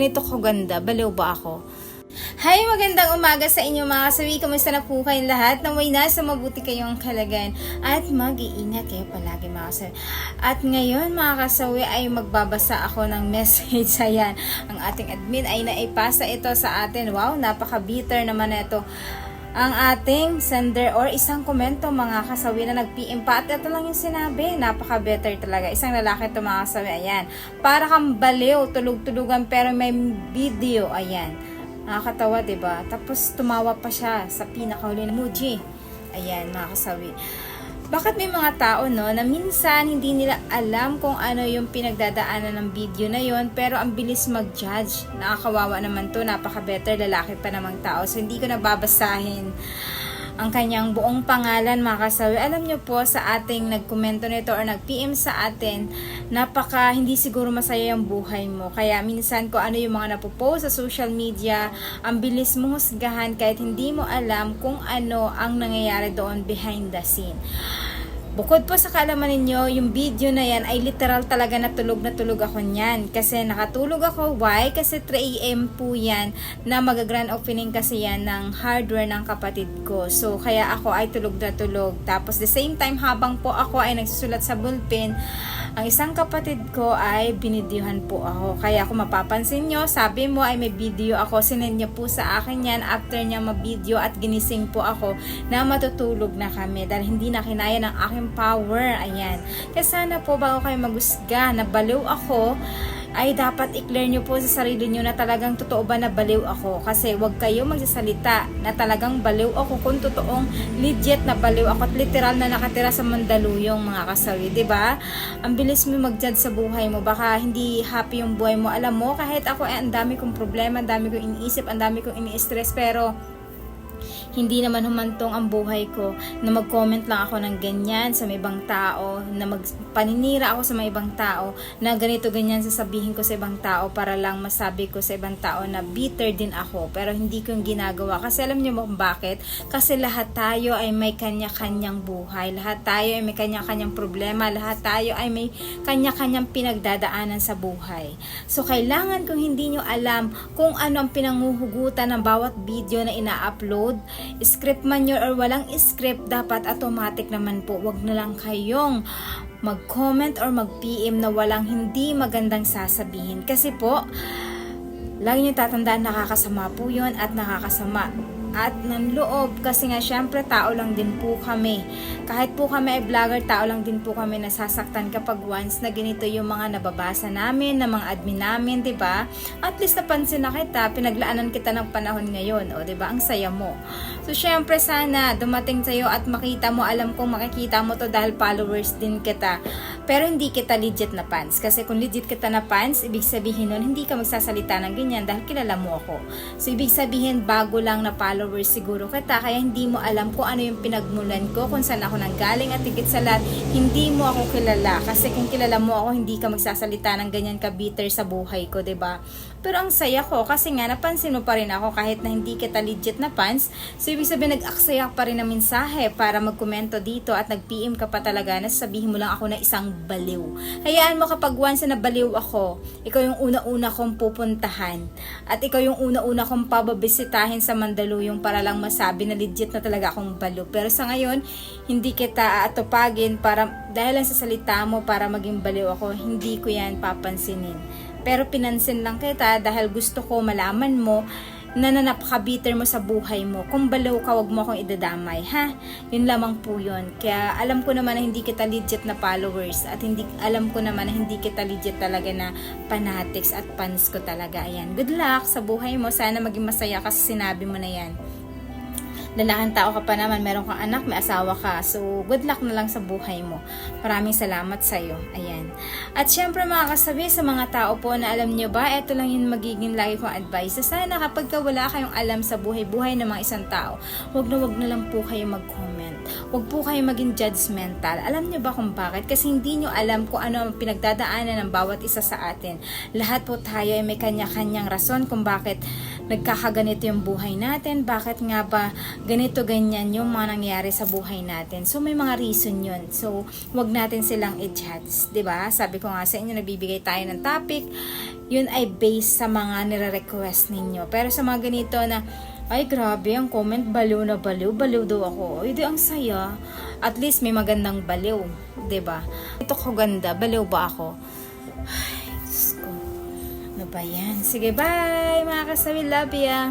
Ganito ko ganda, baliw ba ako? Hi, magandang umaga sa inyo mga kasawi. Kamusta na po kayong lahat? Naway nasa mabuti kayong kalagayan at mag-iingat kayo palagi mga kasawi. At ngayon mga kasawi ay magbabasa ako ng message. Ayan, ang ating admin ay naipasa ito sa atin. Wow, napaka-bitter naman na ito ang ating sender or isang komento mga kasawi na nag-PM pa. At ito lang yung sinabi napaka-better talaga. Isang lalaki ito mga kasawi ayan. Para kang baliw tulog-tulugan pero may video ayan. Nakakatawa ba tapos tumawa pa siya sa pinakahuli na emoji ayan mga kasawi bakit may mga tao no na minsan hindi nila alam kung ano yung pinagdadaanan ng video na yon pero ang bilis mag-judge. Nakakawawa naman to, napaka-better lalaki pa namang tao. So hindi ko na babasahin ang kanyang buong pangalan mga. Alam nyo po sa ating nagkomento nito or nag-PM sa atin, napaka hindi siguro masaya yung buhay mo. Kaya minsan ko ano yung mga napopost sa social media, ang bilis mo husgahan kahit hindi mo alam kung ano ang nangyayari doon behind the scene. Bukod po sa kaalaman ninyo, yung video na yan ay literal talaga na tulog na tulog ako niyan. Kasi nakatulog ako. Why? Kasi 3am po yan na mag-grand opening kasi yan ng hardware ng kapatid ko. So, kaya ako ay tulog na tulog. Tapos, the same time, habang po ako ay nagsusulat sa bullpen, ang isang kapatid ko ay binidyohan po ako. Kaya kung mapapansin nyo, sabi mo ay may video ako. Sinend niya po sa akin yan after niya ma-video at ginising po ako na matutulog na kami dahil hindi na kinaya ng aking power. Ayan. Kaya sana po bago kayo magusga na baliw ako, ay dapat i-clear nyo po sa sarili nyo na talagang totoo ba na baliw ako. Kasi wag kayo magsasalita na talagang baliw ako kung totoong legit na baliw ako at literal na nakatira sa Mandaluyong mga kasawi. ba? Ang bilis mo mag-judge sa buhay mo. Baka hindi happy yung buhay mo. Alam mo, kahit ako ay ang dami kong problema, ang dami kong iniisip, ang dami kong ini-stress, pero hindi naman humantong ang buhay ko na mag-comment lang ako ng ganyan sa may ibang tao, na magpaninira ako sa may ibang tao, na ganito ganyan sasabihin ko sa ibang tao para lang masabi ko sa ibang tao na bitter din ako. Pero hindi ko yung ginagawa. Kasi alam niyo mo kung bakit? Kasi lahat tayo ay may kanya-kanyang buhay. Lahat tayo ay may kanya-kanyang problema. Lahat tayo ay may kanya-kanyang pinagdadaanan sa buhay. So, kailangan kung hindi nyo alam kung ano ang pinanguhugutan ng bawat video na ina-upload, script man yun or walang script, dapat automatic naman po. Wag na lang kayong mag-comment or mag-PM na walang hindi magandang sasabihin. Kasi po, lagi niyo tatandaan nakakasama po yun at nakakasama at ng loob kasi nga syempre tao lang din po kami. Kahit po kami ay vlogger, tao lang din po kami nasasaktan kapag once na ganito yung mga nababasa namin, na mga admin namin, 'di ba? At least napansin na kita, pinaglaanan kita ng panahon ngayon, o 'di ba? Ang saya mo. So syempre sana dumating sa at makita mo, alam kong makikita mo to dahil followers din kita. Pero hindi kita legit na fans. Kasi kung legit kita na fans, ibig sabihin nun, hindi ka magsasalita ng ganyan dahil kilala mo ako. So, ibig sabihin, bago lang na followers siguro kita, kaya hindi mo alam kung ano yung pinagmulan ko, kung saan ako nanggaling at higit sa lahat, hindi mo ako kilala. Kasi kung kilala mo ako, hindi ka magsasalita ng ganyan ka bitter sa buhay ko, 'di ba? Pero ang saya ko kasi nga napansin mo pa rin ako kahit na hindi kita legit na fans. So ibig sabihin nag-aksaya pa rin ng mensahe para magkomento dito at nag-PM ka pa talaga na sabihin mo lang ako na isang baliw. Hayaan mo kapag once na baliw ako, ikaw yung una-una kong pupuntahan. At ikaw yung una-una kong pababisitahin sa Mandaluyong para lang masabi na legit na talaga akong baliw. Pero sa ngayon, hindi kita aatupagin para dahil lang sa salita mo para maging baliw ako, hindi ko yan papansinin. Pero pinansin lang kita dahil gusto ko malaman mo na napaka-bitter mo sa buhay mo. Kung balaw ka, wag mo akong idadamay, ha? Yun lamang po yun. Kaya alam ko naman na hindi kita legit na followers at hindi alam ko naman na hindi kita legit talaga na fanatics at fans ko talaga. Ayan. Good luck sa buhay mo. Sana maging masaya kasi sinabi mo na yan lalaking tao ka pa naman, meron kang anak, may asawa ka. So, good luck na lang sa buhay mo. Maraming salamat sa iyo. Ayan. At syempre mga kasabi sa mga tao po na alam nyo ba, ito lang yung magiging lagi kong advice. Sana kapag ka wala kayong alam sa buhay-buhay ng mga isang tao, wag na wag na lang po kayo mag-comment. Wag po kayo maging judgmental. Alam niyo ba kung bakit? Kasi hindi niyo alam kung ano ang pinagdadaanan ng bawat isa sa atin. Lahat po tayo ay may kanya-kanyang rason kung bakit nagkakaganito yung buhay natin, bakit nga ba ganito ganyan yung mga nangyari sa buhay natin. So may mga reason yun. So wag natin silang i-judge, ba? Sabi ko nga sa inyo nagbibigay tayo ng topic, yun ay based sa mga nire-request ninyo. Pero sa mga ganito na ay, grabe, ang comment, baliw na baliw. Baliw daw ako. Ay, ang saya. At least may magandang baliw. ba? Ito ko ganda. Baliw ba ako? Ay, Diyos ko. Ano ba yan? Sige, bye, mga kasawi. Love ya.